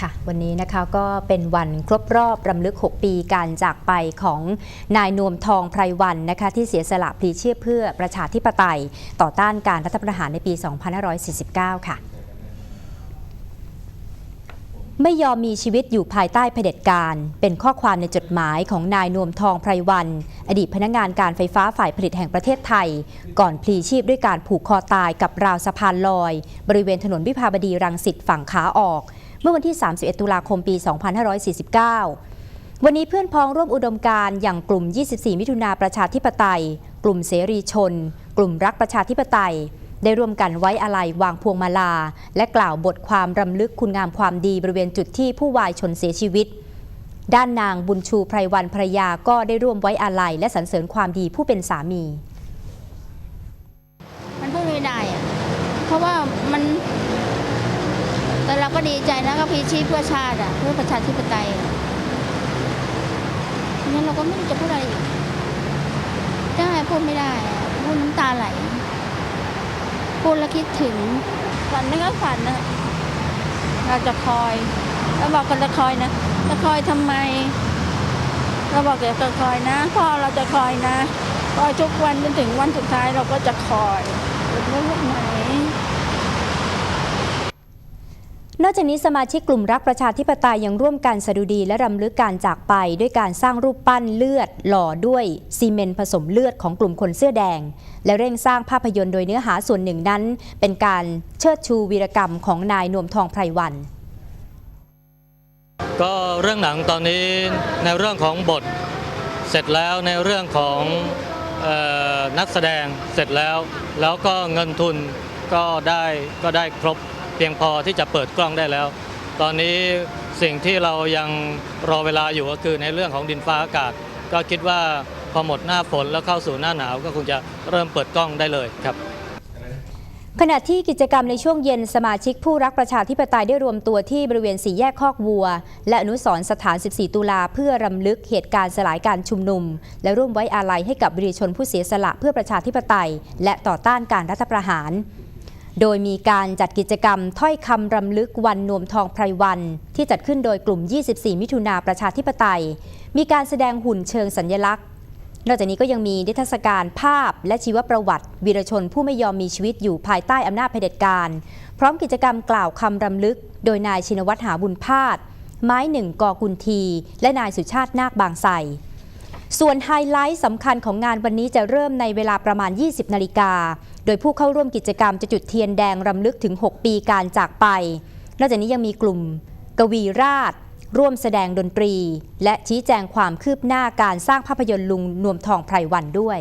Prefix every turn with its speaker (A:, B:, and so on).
A: ค่ะ วันนี้นะคะก็เป็นวันครบรอบรำลึก 6 ปีการจากไปของนายนวมทองไพรวันนะคะที่เสียสละพลีชีพเพื่อประชาธิปไตย ต่อต้านการรัฐประหารในปี 2549 ค่ะไม่ยอมมีชีวิตอยู่ภายใต้เผด็จการ เป็นข้อความในจดหมายของนายนวมทองไพรวัน อดีตพนักงานการไฟฟ้าฝ่ายผลิตแห่งประเทศไทย ก่อนพลีชีพด้วยการผูกคอตายกับราวสะพานลอย บริเวณถนนวิภาวดีรังสิตฝั่งขาออก เมื่อวันที่ 31 ตุลาคมปี 2549 วันนี้เพื่อนพ้องร่วมอุดมการอย่างกลุ่ม 24 มิถุนาประชาธิปไตย กลุ่มเสรีชน กลุ่มรักประชาธิปไตย ได้ร่วมกันไว้อาลัยวางพวงมาลา และกล่าวบทความรำลึกคุณงามความดีบริเวณจุดที่ผู้วายชนเสียชีวิตด้านนางบุญชูไพรวันภรรยาก็ได้ร่วมไว้อาลัยและสรรเสริญความดีผู้เป็นสามี
B: มันพูดไม่ได้อะเพราะว่ามัน แต่เราก็ดีใจนะก็พีชีพเพื่อชาติอะเพื่อประชาธิปไตยอะงั้นเราก็ไม่รู้จะพูดอะไรอีกได้พูดไม่ได้พูดน้ำตาไหลพูดแล้วคิดถึงฝันนั่นก็ฝันนะเราจะคอยแล้วบอกกันจะคอยนะจะคอยทำไม เราบอกเดี๋ยวจะคอยนะพ่อเราจะคอยนะคอยทุกวันจนถึงวันสุดท้ายเราก็จะคอยรู้ไหม
A: นอกจากนี้สมาชิกกลุ่มรักประชาธิปไตยยังร่วมกันสดุดีและรำลึกการจากไป ด้วยการสร้างรูปปั้นเลือด หล่อด้วยซีเมนต์ผสมเลือดของกลุ่มคนเสื้อแดง และเร่งสร้างภาพยนตร์โดยเนื้อหาส่วนหนึ่งนั้น เป็นการเชิดชูวีรกรรมของนายนวมทองไพรวัน
C: ก็เรื่องหนังตอนนี้ในเรื่องของบทเสร็จแล้วในเรื่องของออนักแสดงเสร็จแล้ว แล้วก็เงินทุนก็ได้ก็ได้ครบ พียงพอที่จะเปิดกล้องได้แล้ว ตอนนี้สิ่งที่เรายังรอเวลาอยู่ก็คือในเรื่องของดินฟ้าอากาศ ก็คิดว่าพอหมดหน้าฝนแล้วเข้าสู่หน้าหนาวก็คงจะเริ่มเปิดกล้องได้เลยครับ
A: ขณะที่กิจกรรมในช่วงเย็นสมาชิกผู้รักประชาธิปไตยได้รวมตัวที่บริเวณสี่แยกคอกวัว และอนุสรณ์สถาน 14 ตุลาเพื่อรำลึกเหตุการณ์สลายการชุมนุม และร่วมไว้อาลัยให้กับวิริชนผู้เสียสละเพื่อประชาธิปไตย และต่อต้านการรัฐประหาร โดยมีการจัดกิจกรรมถ้อยคำรำลึกวันนวมทองไพรวัน ที่จัดขึ้นโดยกลุ่ม 24 มิถุนาประชาธิปไตย มีการแสดงหุ่นเชิงสัญลักษณ์ นอกจากนี้ก็ยังมีนิทรรศการภาพและชีวประวัติ วีรชนผู้ไม่ยอมมีชีวิตอยู่ภายใต้อำนาจเผด็จการ พร้อมกิจกรรมกล่าวคำรำลึก โดยนายชินวัตรหาบุญพาดไม้หนึ่งกอกุลที และนายสุชาตินาคบางไทร ส่วนไฮไลท์สำคัญของงานวันนี้จะเริ่มในเวลาประมาณ 20 นาฬิกา โดยผู้เข้าร่วมกิจกรรมจะจุดเทียนแดงรำลึกถึง 6 ปีการจากไป นอกจากนี้ยังมีกลุ่ม กวีราช ร่วมแสดงดนตรี และชี้แจงความคืบหน้าการสร้างภาพยนตร์ลุงนวมทองไพรวันด้วย